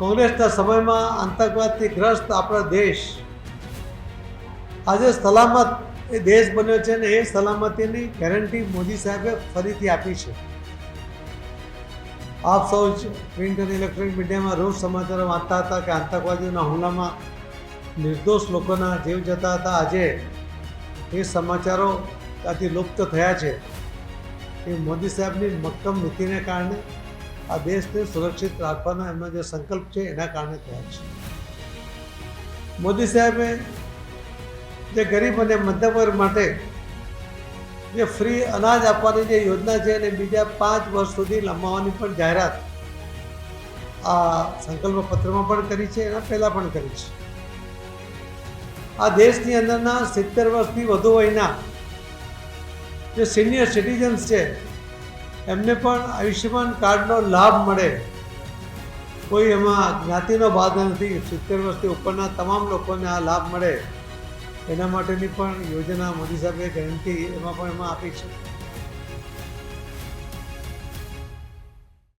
કોંગ્રેસના સમયમાં આતંકવાદથી ગ્રસ્ત આપણો દેશ. આજે સલામત એ દેશ બન્યો છે ને એ સલામતીની ગેરંટી મોદી સાહેબે ફરીથી આપી છે. આપ સૌ પ્રિન્ટ અને ઇલેક્ટ્રોનિક મીડિયામાં રોજ સમાચારો વાંચતા હતા કે આતંકવાદીઓના હુમલામાં નિર્દોષ લોકોના જીવ જતા હતા. આજે એ સમાચારો ત્યાંથી લુપ્ત થયા છે. એ મોદી સાહેબની મક્કમ નીતિને કારણે આ દેશને સુરક્ષિત રાખવાનો એમનો જે સંકલ્પ છે, એના કારણે થયા છે. મોદી સાહેબે જે ગરીબ અને મધ્યમ વર્ગ માટે જે ફ્રી અનાજ આપવાની જે યોજના છે અને બીજા પાંચ વર્ષ સુધી લંબાવવાની પણ જાહેરાત આ સંકલ્પ પત્રમાં પણ કરી છે, એના પહેલાં પણ કરી છે. આ દેશની અંદરના સિત્તેર વર્ષથી વધુ વયના જે સિનિયર સિટીઝન્સ છે એમને પણ આયુષ્યમાન કાર્ડનો લાભ મળે. કોઈ એમાં જ્ઞાતિનો બાધ નથી, સિત્તેર વર્ષથી ઉપરના તમામ લોકોને આ લાભ મળે. એના માટેની પણ યોજના મોદી સાહેબે ગેરંટી એમાં પણ એમાં આપી છે.